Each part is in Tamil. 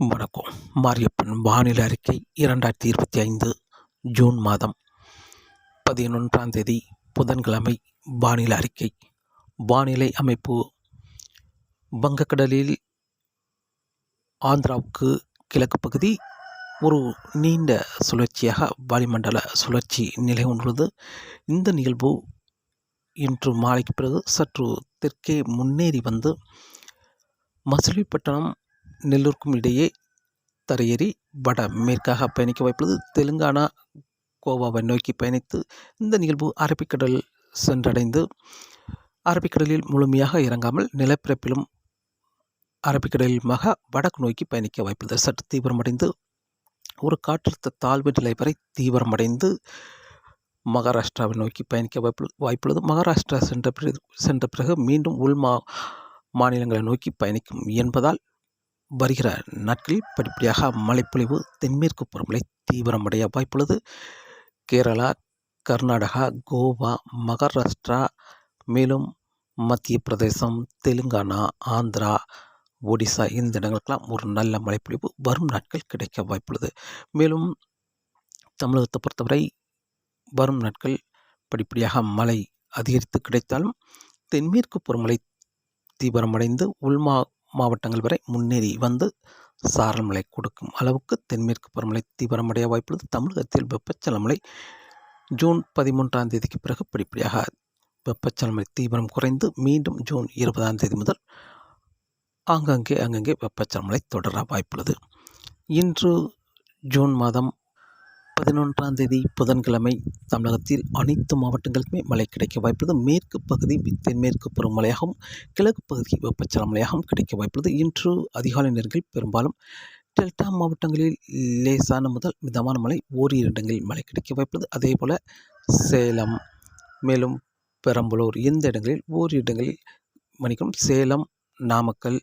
வணக்கம். மாரியப்பன் வானிலை அறிக்கை இரண்டாயிரத்தி இருபத்தி ஐந்து ஜூன் மாதம். பதினொன்றாம் தேதி புதன்கிழமை வானிலை அறிக்கை. வானிலை அமைப்பு. வங்கக்கடலில் ஆந்திராவுக்கு கிழக்கு பகுதி ஒரு நீண்ட சுழற்சியாக வளிமண்டல சுழற்சி நிலை கொண்டுள்ளது. இந்த நிகழ்வு இன்று மாலைக்கு பிறகு சற்று தெற்கே முன்னேறி வந்து மசிலிப்பட்டினம் நெல்லூருக்கும் இடையே தரையேறி வட மேற்காக பயணிக்க வாய்ப்புள்ளது. தெலுங்கானா கோவாவை நோக்கி பயணித்து இந்த நிகழ்வு அரபிக்கடல் சென்றடைந்து அரபிக்கடலில் முழுமையாக இறங்காமல் நிலப்பிறப்பிலும் அரபிக்கடலிலுமாக வடக்கு நோக்கி பயணிக்க வாய்ப்புள்ளது. சற்று தீவிரமடைந்து ஒரு காற்றழுத்த தாழ்வு நிலை வரை தீவிரமடைந்து மகாராஷ்டிராவை நோக்கி பயணிக்க வாய்ப்பு வாய்ப்புள்ளது. மகாராஷ்டிரா சென்ற பிறகு சென்ற பிறகு மீண்டும் உள் மா மாநிலங்களை நோக்கி பயணிக்கும் என்பதால் வருகிற நாட்களில் படிப்படியாக மழைப்பொழிவு தென்மேற்கு பருவமழை தீவிரமடைய வாய்ப்புள்ளது. கேரளா கர்நாடகா கோவா மகாராஷ்டிரா மேலும் மத்திய பிரதேசம் தெலுங்கானா ஆந்திரா ஒடிசா இந்த இடங்களுக்கெல்லாம் ஒரு நல்ல மழைப்பொழிவு வரும் நாட்கள் கிடைக்க வாய்ப்புள்ளது. மேலும் தமிழகத்தை பொறுத்தவரை வரும் நாட்கள் படிப்படியாக மழை அதிகரித்து கிடைத்தாலும் தென்மேற்கு பருவமழை தீவிரமடைந்து உள்மா மாவட்டங்கள் வரை முன்னேறி வந்து சாரல் மழை கொடுக்கும் அளவுக்கு தென்மேற்கு பருவமழை தீவிரமடைய வாய்ப்புள்ளது. தமிழகத்தில் வெப்பச்சலமலை ஜூன் பதிமூன்றாம் தேதிக்கு பிறகு படிப்படியாக வெப்பச்சலமலை தீவிரம் குறைந்து மீண்டும் ஜூன் இருபதாம் தேதி முதல் ஆங்காங்கே அங்கங்கே வெப்பச்சலமலை தொடர வாய்ப்புள்ளது. இன்று ஜூன் மாதம் பதினொன்றாம் தேதி புதன்கிழமை தமிழகத்தில் அனைத்து மாவட்டங்களுக்குமே மழை கிடைக்க வாய்ப்புள்ளது. மேற்கு பகுதி தென்மேற்கு பருவமழையாகவும் கிழக்கு பகுதி வெப்பச்சல மழையாகவும் கிடைக்க வாய்ப்புள்ளது. இன்று அதிகாலை நேரங்களில் பெரும்பாலும் டெல்டா மாவட்டங்களில் லேசான முதல் மிதமான மழை ஓரிரு இடங்களில் மழை கிடைக்க வாய்ப்புள்ளது. அதே போல் சேலம் மேலும் பெரம்பலூர் இந்த இடங்களில் ஓரிரு இடங்களில் மணிக்கும் சேலம் நாமக்கல்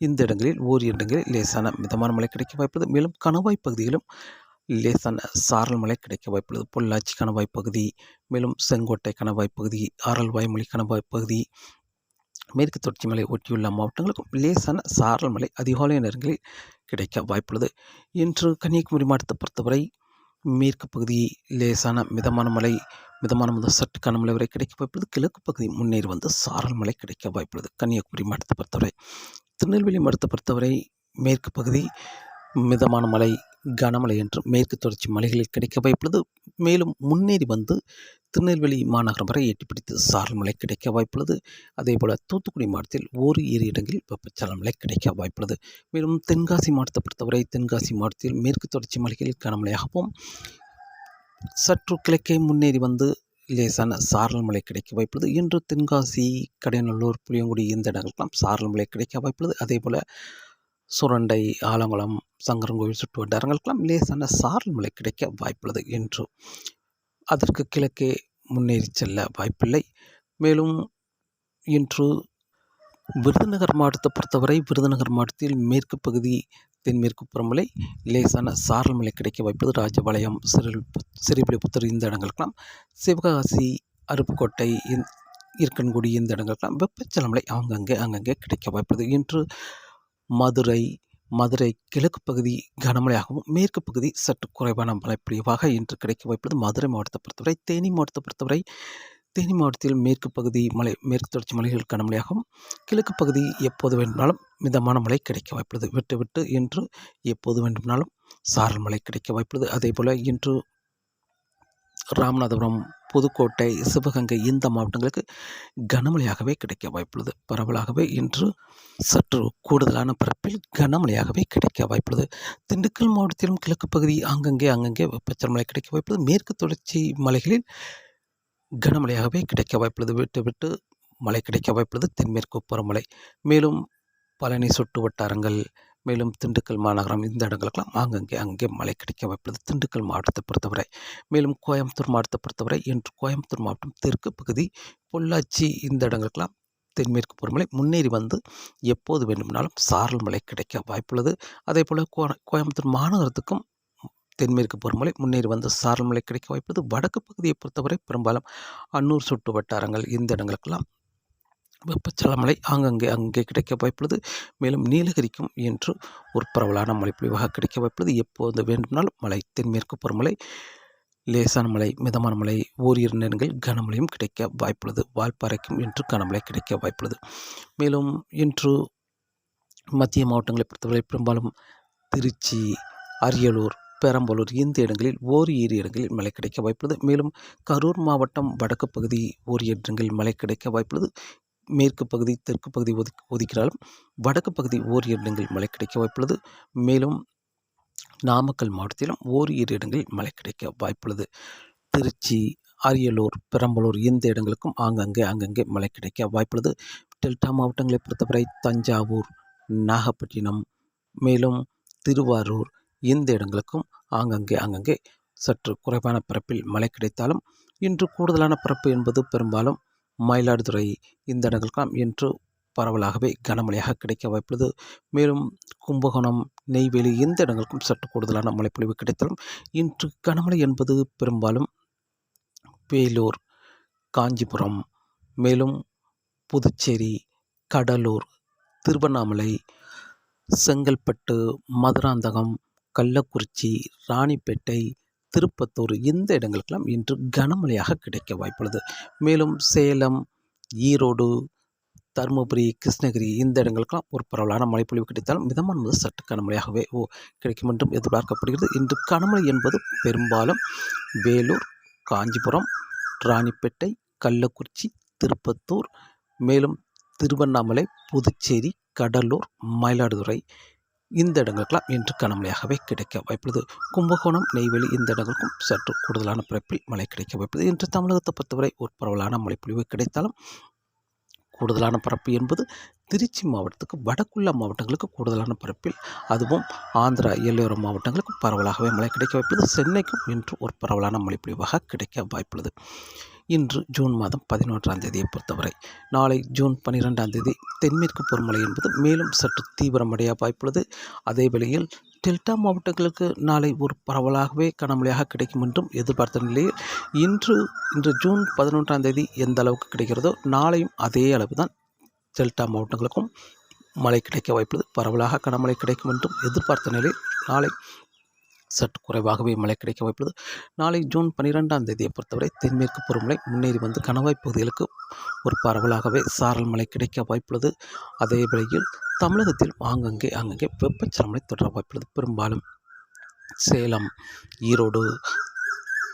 இந்த இடங்களில் ஓரிரு இடங்களில் லேசான மிதமான மழை கிடைக்க வாய்ப்புள்ளது. மேலும் கணவாய் பகுதிகளும் லேசான சாரல் மழை கிடைக்க வாய்ப்புள்ளது. பொள்ளாச்சி கணவாய் பகுதி மேலும் செங்கோட்டை கணவாய் பகுதி ஆரல் வாய்மொழி கணவாய் பகுதி மேற்கு தொடர்ச்சி மலை ஒட்டியுள்ள மாவட்டங்களுக்கும் லேசான சாரல் மழை அதிகாலை நேரங்களில் கிடைக்க வாய்ப்புள்ளது. இன்று கன்னியாகுமரி மாவட்டத்தை பொறுத்தவரை மேற்கு பகுதி லேசான மிதமான மழை மிதமான முதல் சற்று கனமழை வரை கிடைக்க வாய்ப்புள்ளது. கிழக்கு பகுதி முன்னேறி வந்து சாரல் மழை கிடைக்க வாய்ப்புள்ளது. கன்னியாகுமரி மாவட்டத்தை பொறுத்தவரை திருநெல்வேலி மாவட்டத்தை பொறுத்தவரை மேற்கு பகுதி மிதமான மழை கனமழை என்று மேற்கு தொடர்ச்சி மலைகளில் கிடைக்க வாய்ப்புள்ளது. மேலும் முன்னேறி வந்து திருநெல்வேலி மாநகரம் வரை எட்டிப்பிடித்து சாரல் மழை கிடைக்க வாய்ப்புள்ளது. அதேபோல் தூத்துக்குடி மாவட்டத்தில் ஓரு இரு இடங்களில் வெப்பச்சலன மழை கிடைக்க வாய்ப்புள்ளது. மேலும் தென்காசி மாவட்டத்தை பொறுத்தவரை தென்காசி மாவட்டத்தில் மேற்கு தொடர்ச்சி மலைகளில் கனமழையாகவும் சற்று கிழக்கே முன்னேறி வந்து லேசான சாரல் மழை கிடைக்க வாய்ப்புள்ளது. இன்று தென்காசி கடையநல்லூர் புளியங்குடி இந்த இடங்களுக்கெல்லாம் சாரல் மழை கிடைக்க வாய்ப்புள்ளது. அதே போல் சுரண்டை ஆலங்குளம் சங்கரங்கோவில் சுற்று வட்டாரங்களுக்கெல்லாம் லேசான சாரல் மழை கிடைக்க வாய்ப்புள்ளது என்று. அதற்கு கிழக்கே முன்னேறி செல்ல வாய்ப்பில்லை. மேலும் இன்று விருதுநகர் மாவட்டத்தை பொறுத்தவரை விருதுநகர் மாவட்டத்தில் மேற்கு பகுதி தென்மேற்கு புறமலை லேசான சாரல் மழை கிடைக்க வாய்ப்புள்ளது. ராஜபாளையம் சிறு சிறுபிலிபுத்தூர் இந்த இடங்களுக்கெல்லாம் சிவகாசி அருப்புக்கோட்டை இருக்கன்குடி இந்த இடங்களுக்கெல்லாம் வெப்பச்சலமலை அங்கங்கே அங்கங்கே கிடைக்க வாய்ப்புள்ளது இன்று மதுரை மதுரை கிழக்கு பகுதி கனமழையாகவும் மேற்கு பகுதி சற்று குறைவான மழைப்பொழிவாக இன்று கிடைக்க வாய்ப்புள்ளது. மதுரை மாவட்டத்தை பொறுத்தவரை தேனி மாவட்டத்தை பொறுத்தவரை தேனி மாவட்டத்தில் மேற்கு பகுதி மலை மேற்கு தொடர்ச்சி மலைகள் கனமழையாகவும் கிழக்கு பகுதி எப்போது வேண்டுமானாலும் மிதமான மழை கிடைக்க வாய்ப்புள்ளது. விட்டு விட்டு இன்று எப்போது வேண்டுமானாலும் சாரல் மழை கிடைக்க வாய்ப்புள்ளது. அதே போல் இன்று ராமநாதபுரம் புதுக்கோட்டை சிவகங்கை இந்த மாவட்டங்களுக்கு கனமழையாகவே கிடைக்க வாய்ப்புள்ளது. பரவலாகவே இன்று சற்று கூடுதலான பரப்பில் கனமழையாகவே கிடைக்க வாய்ப்புள்ளது. திண்டுக்கல் மாவட்டத்திலும் கிழக்கு பகுதி அங்கங்கே அங்கங்கே வெப்பச்சல் மழை கிடைக்க வாய்ப்புள்ளது. மேற்கு தொடர்ச்சி மலைகளில் கனமழையாகவே கிடைக்க வாய்ப்புள்ளது. விட்டு விட்டு மழை கிடைக்க வாய்ப்புள்ளது. தென்மேற்கு பருவமழை மேலும் பழனி சுட்டு வட்டாரங்கள் மேலும் திண்டுக்கல் மாநகரம் இந்த இடங்களுக்கெல்லாம் ஆங்கங்கே அங்கே மழை கிடைக்க வாய்ப்புள்ளது. திண்டுக்கல் மாவட்டத்தை பொறுத்தவரை மேலும் கோயம்புத்தூர் மாவட்டத்தை பொறுத்தவரை இன்று கோயம்புத்தூர் மாவட்டம் தெற்கு பகுதி பொள்ளாச்சி இந்த இடங்களுக்கெல்லாம் தென்மேற்கு பருவமழை முன்னேறி வந்து எப்போது வேண்டுமானாலும் சாரல் மழை கிடைக்க வாய்ப்புள்ளது. அதே போல் கோ கோயம்புத்தூர் மாநகரத்துக்கும் தென்மேற்கு பருவமழை முன்னேறி வந்து சாரல் மழை கிடைக்க வாய்ப்புள்ளது. வடக்கு பகுதியை பொறுத்தவரை பெரும்பாலும் அன்னூர் சுட்டு வட்டாரங்கள் இந்த இடங்களுக்கெல்லாம் வெப்பச்சலன மழை ஆங்கங்கே அங்கே கிடைக்க வாய்ப்புள்ளது. மேலும் நீலகிரிக்கும் என்று ஒரு பரவலான மழைப்பொழிவாக கிடைக்க வாய்ப்புள்ளது. எப்போது வேண்டுமானாலும் மழை தென்மேற்கு பருவமழை லேசான மழை மிதமான மழை ஓரிரு நேரங்களில் கனமழையும் கிடைக்க வாய்ப்புள்ளது. வால்பாறைக்கும் இன்று கனமழை கிடைக்க வாய்ப்புள்ளது. மேலும் இன்று மத்திய மாவட்டங்களை பொறுத்தவரை பெரும்பாலும் திருச்சி அரியலூர் பெரம்பலூர் இந்த இடங்களில் ஓரிரு இடங்களில் மழை கிடைக்க வாய்ப்புள்ளது. மேலும் கரூர் மாவட்டம் வடக்கு பகுதி ஓரிரு இடங்களில் மழை கிடைக்க வாய்ப்புள்ளது. மேற்கு பகுதி தெற்கு பகுதி ஒதுக்கி ஒதுக்கினாலும் வடக்கு பகுதி ஓரிரு இடங்களில் மழை கிடைக்க வாய்ப்புள்ளது. மேலும் நாமக்கல் மாவட்டத்திலும் ஓரிரு இடங்களில் மழை கிடைக்க வாய்ப்புள்ளது. திருச்சி அரியலூர் பெரம்பலூர் இந்த இடங்களுக்கும் ஆங்கங்கே அங்கங்கே மழை கிடைக்க வாய்ப்புள்ளது. டெல்டா மாவட்டங்களை பொறுத்தவரை தஞ்சாவூர் நாகப்பட்டினம் மேலும் திருவாரூர் இந்த இடங்களுக்கும் ஆங்கங்கே அங்கங்கே சற்று குறைவான பரப்பில் மழை கிடைத்தாலும் இன்று கூடுதலான பரப்பு என்பது பெரும்பாலும் மயிலாடுதுறை இந்த இடங்களுக்கெல்லாம் இன்று பரவலாகவே கனமழையாக கிடைக்க வாய்ப்புள்ளது. மேலும் கும்பகோணம் நெய்வேலி இந்த இடங்களுக்கும் சற்று கூடுதலான மழைப்பொழிவு கிடைத்தாலும் இன்று கனமழை என்பது பெரும்பாலும் வேலூர் காஞ்சிபுரம் மேலும் புதுச்சேரி கடலூர் திருவண்ணாமலை செங்கல்பட்டு மதுராந்தகம் கள்ளக்குறிச்சி ராணிப்பேட்டை திருப்பத்தூர் இந்த இடங்களுக்கெல்லாம் இன்று கனமழையாக கிடைக்க வாய்ப்புள்ளது. மேலும் சேலம் ஈரோடு தருமபுரி கிருஷ்ணகிரி இந்த இடங்களுக்கெல்லாம் ஒரு பரவலான மழைப்பொழிவு கிடைத்தாலும் மிதமான முதல் சற்று கனமழையாகவே ஓ கிடைக்கும் என்றும் எதிர்பார்க்கப்படுகிறது. இன்று கனமழை என்பது பெரும்பாலும் வேலூர் காஞ்சிபுரம் ராணிப்பேட்டை கள்ளக்குறிச்சி திருப்பத்தூர் மேலும் திருவண்ணாமலை புதுச்சேரி கடலூர் மயிலாடுதுறை இந்த இடங்களுக்கெல்லாம் இன்று கனமழையாகவே கிடைக்க வாய்ப்புள்ளது. கும்பகோணம் நெய்வேலி இந்த இடங்களுக்கும் சற்று கூடுதலான பிறப்பில் மழை கிடைக்க வாய்ப்புள்ளது. இன்று தமிழகத்தை பொறுத்தவரை ஒரு பரவலான மழைப்பொழிவு கிடைத்தாலும் கூடுதலான பரப்பு என்பது திருச்சி மாவட்டத்துக்கு வடக்குள்ள மாவட்டங்களுக்கு கூடுதலான பரப்பில். அதுவும் ஆந்திரா எல்லையோர மாவட்டங்களுக்கும் பரவலாகவே மழை கிடைக்க வாய்ப்புள்ளது. சென்னைக்கும் இன்று ஒரு பரவலான மழைப்பொழிவாக கிடைக்க வாய்ப்புள்ளது. இன்று ஜூன் மாதம் பதினொன்றாம் தேதியை பொறுத்தவரை. நாளை ஜூன் பன்னிரெண்டாம் தேதி தென்மேற்கு பொறுமலை என்பது மேலும் சற்று தீவிரமடைய வாய்ப்புள்ளது. அதே வேளையில் டெல்டா மாவட்டங்களுக்கு நாளை ஒரு பரவலாகவே கனமழையாக கிடைக்கும் என்றும் எதிர்பார்த்த நிலையில் இன்று இன்று ஜூன் பதினொன்றாம் தேதி எந்த அளவுக்கு கிடைக்கிறதோ நாளையும் அதே அளவு தான் டெல்டா மாவட்டங்களுக்கும் மழை கிடைக்க வாய்ப்புள்ளது. பரவலாக கனமழை கிடைக்கும் என்றும் எதிர்பார்த்த நிலையில் நாளை சற்று குறைவாகவே மழை கிடைக்க வாய்ப்புள்ளது. நாளை ஜூன் பன்னிரெண்டாம் தேதியை பொறுத்தவரை தென்மேற்கு பருவமழை முன்னேறி வந்து கணவாய் பகுதிகளுக்கு ஒரு பரவலாகவே சாரல் மழை கிடைக்க வாய்ப்புள்ளது. அதே வேளையில் தமிழகத்தில் ஆங்கங்கே அங்கங்கே வெப்பச்சலமழை தொடர வாய்ப்புள்ளது. பெரும்பாலும் சேலம் ஈரோடு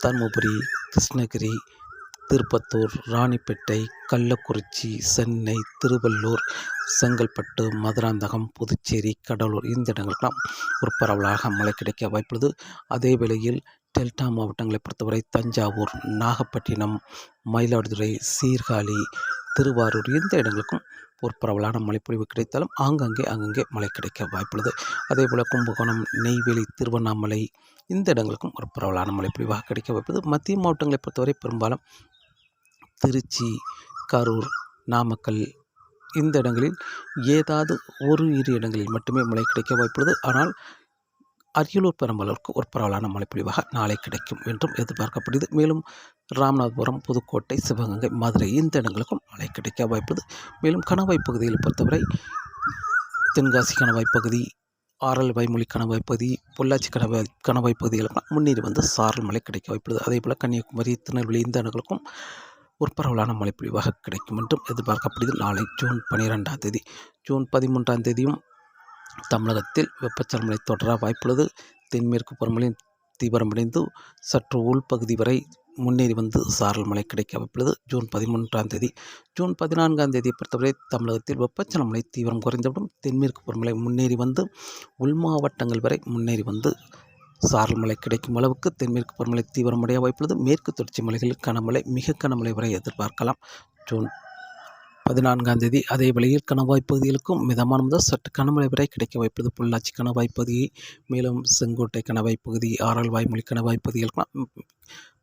தருமபுரி கிருஷ்ணகிரி திருப்பத்தூர் ராணிப்பேட்டை கள்ளக்குறிச்சி சென்னை திருவள்ளூர் செங்கல்பட்டு மதுராந்தகம் புதுச்சேரி கடலூர் இந்த இடங்களுக்கெல்லாம் ஒரு பரவலாக மழை கிடைக்க வாய்ப்புள்ளது. அதே வேளையில் டெல்டா மாவட்டங்களை பொறுத்தவரை தஞ்சாவூர் நாகப்பட்டினம் மயிலாடுதுறை சீர்காழி திருவாரூர் இந்த இடங்களுக்கும் ஒரு பரவலான மழைப்பொழிவு கிடைத்தாலும் ஆங்காங்கே அங்கங்கே மழை கிடைக்க வாய்ப்புள்ளது. அதே போல் கும்பகோணம் நெய்வேலி திருவண்ணாமலை இந்த இடங்களுக்கும் ஒரு பரவலான மழைப்பொழிவாக கிடைக்க வாய்ப்புள்ளது. மத்திய மாவட்டங்களை பொறுத்தவரை பெரும்பாலும் திருச்சி கரூர் நாமக்கல் இந்த இடங்களில் ஏதாவது ஒரு இரு இடங்களில் மட்டுமே மழை கிடைக்க வாய்ப்புள்ளது. ஆனால் அரியலூர் பெரம்பலூருக்கு ஒரு பரவலான மழைப்பொழிவாக நாளை கிடைக்கும் என்றும் எதிர்பார்க்கப்படுகிறது. மேலும் ராமநாதபுரம் புதுக்கோட்டை சிவகங்கை மதுரை இந்த இடங்களுக்கும் மழை கிடைக்க வாய்ப்புள்ளது. மேலும் கணவாய் பகுதியில் பொறுத்தவரை தென்காசி கணவாய் பகுதி ஆரல் வைமொழி கணவாய் பகுதி பொள்ளாச்சி கணவாய் கணவாய் பகுதிகளுக்கெல்லாம் முன்னேறி வந்து சாரல் மழை கிடைக்க வாய்ப்புள்ளது. அதே போல் கன்னியாகுமரி திருநெல்வேலி இந்த இடங்களுக்கும் ஒரு பரவலான மழைப்பொழிவாக கிடைக்கும் என்றும் எதிர்பார்க்கப்படுகிறது. நாளை ஜூன் பனிரெண்டாம் தேதி ஜூன் பதிமூன்றாம் தேதியும் தமிழகத்தில் வெப்பச்சலமழை தொடர வாய்ப்புள்ளது. தென்மேற்கு பருவமழை தீவிரமடைந்து சற்று உள்பகுதி வரை முன்னேறி வந்து சாரல் மழை கிடைக்க வாய்ப்புள்ளது. ஜூன் பதிமூன்றாம் தேதி ஜூன் பதினான்காம் தேதியை பொறுத்தவரை தமிழகத்தில் வெப்பச்சலமழை தீவிரம் குறைந்தவிடும் தென்மேற்கு பருவமழை முன்னேறி வந்து உள் மாவட்டங்கள் வரை முன்னேறி வந்து சாரல் மழை கிடைக்கும் அளவுக்கு தென்மேற்கு பருவமழை தீவிரமடைய வாய்ப்புள்ளது. மேற்கு தொடர்ச்சி மலைகளில் கனமழை மிக கனமழை வரை எதிர்பார்க்கலாம். ஜூன் பதினான்காம் தேதி அதே வேளையில் கணவாய் பகுதிகளுக்கும் மிதமான முதல் சற்று கனமழை வரை கிடைக்க வாய்ப்புள்ளது. பொள்ளாச்சி கணவாய் பகுதி மேலும் செங்கோட்டை கணவாய் பகுதி ஆரல் வாய்மொழி கணவாய் பகுதிகளுக்கெல்லாம்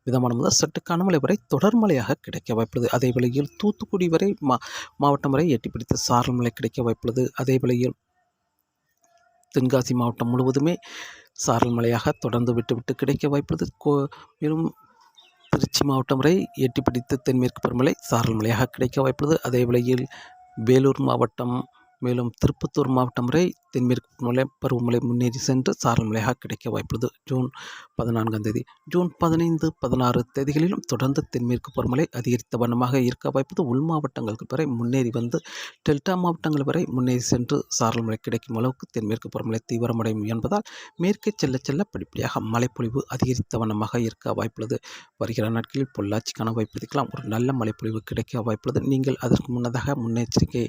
மிதமான முதல் சற்று கனமழை வரை தொடர் மழையாக கிடைக்க வாய்ப்புள்ளது. அதே வேளையில் தூத்துக்குடி வரை மா மாவட்டம் வரை எட்டி சாரல் மழை கிடைக்க வாய்ப்புள்ளது. அதே வேளையில் தென்காசி மாவட்டம் முழுவதுமே சாரல் மழையாக தொடர்ந்து விட்டுவிட்டு கிடைக்க வாய்ப்புள்ளது. கோ மேலும் திருச்சி மாவட்டம் வரை எட்டி பிடித்து தென்மேற்கு பருவமழை சாரல் மழையாக கிடைக்க வாய்ப்புள்ளது. அதே வேளையில் வேலூர் மாவட்டம் மேலும் திருப்பத்தூர் மாவட்டம் வரை தென்மேற்கு மலை பருவமழை முன்னேறி சென்று சாரல் மழையாக கிடைக்க வாய்ப்புள்ளது. ஜூன் பதினான்காம் தேதி ஜூன் பதினைந்து பதினாறு தேதிகளிலும் தொடர்ந்து தென்மேற்கு பருவமழை அதிகரித்த வண்ணமாக இருக்க வாய்ப்பது உள் மாவட்டங்களுக்கு வரை முன்னேறி வந்து டெல்டா மாவட்டங்கள் வரை முன்னேறி சென்று சாரல் மழை கிடைக்கும் அளவுக்கு தென்மேற்கு பருவமழை தீவிரமடையும் என்பதால் மேற்கே செல்ல செல்ல படிப்படியாக மழைப்பொழிவு அதிகரித்த வண்ணமாக இருக்க வாய்ப்புள்ளது. வருகிற நாட்களில் பொள்ளாச்சிக்கான வாய்ப்பு ஒரு நல்ல மழைப்பொழிவு கிடைக்க வாய்ப்புள்ளது. நீங்கள் அதற்கு முன்னதாக முன்னெச்சரிக்கை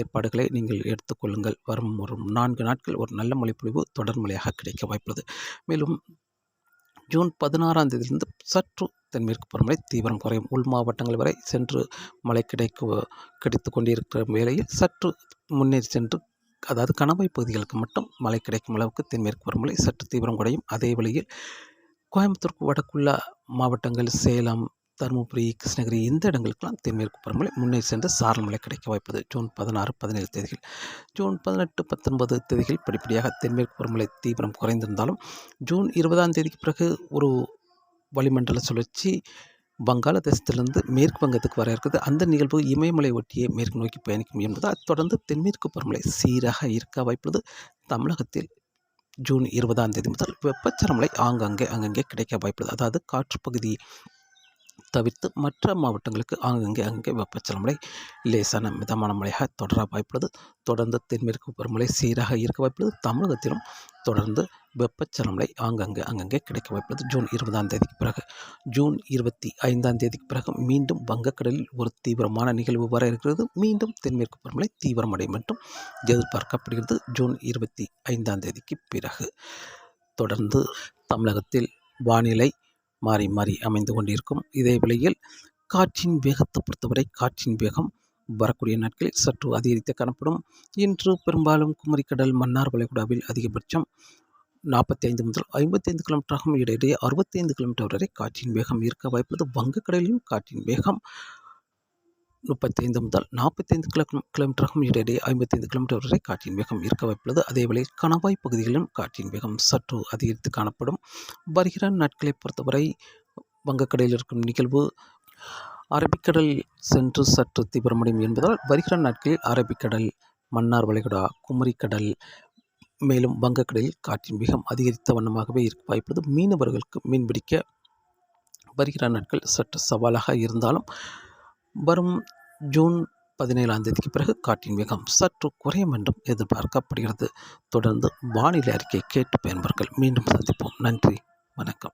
ஏற்பாடுகளை நீங்கள் எடுத்துக்கொள்ளுங்கள். வரும் ஒரு நான்கு நாட்கள் ஒரு நல்ல மழைப்பொழிவு தொடர் மழையாக கிடைக்க வாய்ப்புள்ளது. மேலும் ஜூன் பதினாறாம் தேதியிலிருந்து சற்று தென்மேற்கு பருவமழை தீவிரம் குறையும். உள் மாவட்டங்கள் வரை சென்று மழை கிடைக்க கிடைத்து கொண்டிருக்கிற வேளையில் சற்று முன்னேறி சென்று அதாவது கணவாய் பகுதிகளுக்கு மட்டும் மழை கிடைக்கும் அளவுக்கு தென்மேற்கு பருவமழை சற்று தீவிரம் குறையும். அதே வழியில் கோயம்புத்தூருக்கு வடக்குள்ள மாவட்டங்கள் சேலம் தருமபுரி கிருஷ்ணகிரி இந்த இடங்களுக்கெல்லாம் தென்மேற்கு பருவமழை முன்னே சென்று சாரல் மழை கிடைக்க வாய்ப்பது. ஜூன் பதினாறு பதினேழு தேதிகள். ஜூன் பதினெட்டு பத்தொன்பது தேதிகள் படிப்படியாக தென்மேற்கு பருவமழை தீவிரம் குறைந்திருந்தாலும் ஜூன் இருபதாம் தேதிக்கு பிறகு ஒரு வளிமண்டல சுழற்சி வங்காளதேசத்திலிருந்து மேற்கு வங்கத்துக்கு வர இருக்குது. அந்த நிகழ்வு இமயமலை ஒட்டியே மேற்கு நோக்கி பயணிக்கும் என்பதால் தொடர்ந்து தென்மேற்கு பருவமழை சீராக இருக்க வாய்ப்புள்ளது. தமிழகத்தில் ஜூன் இருபதாம் தேதி முதல் வெப்பச்சரமலை ஆங்காங்கே அங்கங்கே கிடைக்க வாய்ப்புள்ளது. அதாவது காற்று பகுதி தவிர்த்து மற்ற மாவட்டங்களுக்கு ஆங்கங்கே அங்கே வெப்பச்சலமழை லேசான மிதமான மழையாக தொடர வாய்ப்புள்ளது. தொடர்ந்து தென்மேற்கு பருவமழை சீராக இருக்க வாய்ப்புள்ளது. தமிழகத்திலும் தொடர்ந்து வெப்பச்சலமழை ஆங்கங்கே அங்கங்கே கிடைக்க வாய்ப்புள்ளது. ஜூன் இருபதாம் தேதிக்கு பிறகு ஜூன் இருபத்தி ஐந்தாம் தேதிக்கு பிறகு மீண்டும் வங்கக்கடலில் ஒரு தீவிரமான நிகழ்வு வர இருக்கிறது. மீண்டும் தென்மேற்கு பருவமழை தீவிரமடை என்றும் எதிர்பார்க்கப்படுகிறது. ஜூன் இருபத்தி ஐந்தாம் தேதிக்கு பிறகு தொடர்ந்து தமிழகத்தில் வானிலை மாறி மாறி அமைந்து கொண்டிருக்கும். இதே வேளையில் காற்றின் வேகத்தை பொறுத்தவரை காற்றின் வேகம் வரக்கூடிய நாட்களில் சற்று அதிகரித்து காணப்படும். இன்று பெரும்பாலும் குமரிக்கடல் மன்னார் வளைகுடாவில் அதிகபட்சம் நாற்பத்தி ஐந்து முதல் ஐம்பத்தைந்து கிலோமீட்டராகவும் இடையிடையே அறுபத்தைந்து கிலோமீட்டர் வரை காற்றின் வேகம் இருக்க வாய்ப்புள்ளது. வங்கக்கடலிலும் காற்றின் வேகம் முப்பத்தைந்து முதல் நாற்பத்தைந்து கிலோ கிலோமீட்டராகும் இடையிடையே ஐம்பத்தைந்து கிலோமீட்டர் வரை காற்றின் வேகம் இருக்க வாய்ப்புள்ளது அதேவேளை கணவாய் பகுதிகளிலும் காற்றின் வேகம் சற்று அதிகரித்து காணப்படும். வருகிற நாட்களை பொறுத்தவரை வங்கக்கடலில் இருக்கும் நிகழ்வு அரபிக்கடல் சென்று சற்று தீவிரமடையும் என்பதால் வருகிற நாட்களில் அரபிக்கடல் மன்னார் வளைகுடா குமரிக்கடல் மேலும் வங்கக்கடலில் காற்றின் வேகம் அதிகரித்த வண்ணமாகவே இருக்க வாய்ப்புள்ளது. மீனவர்களுக்கு மீன்பிடிக்க வருகிற நாட்கள் சற்று சவாலாக இருந்தாலும் வரும் ஜூன் பதினேழாம் தேதிக்கு பிறகு காற்றின் வேகம் சற்று குறையும் என்றும் எதிர்பார்க்கப்படுகிறது. தொடர்ந்து வானிலை அறிக்கை கேட்டு பயன்பர்கள் மீண்டும் சந்திப்போம். நன்றி. வணக்கம்.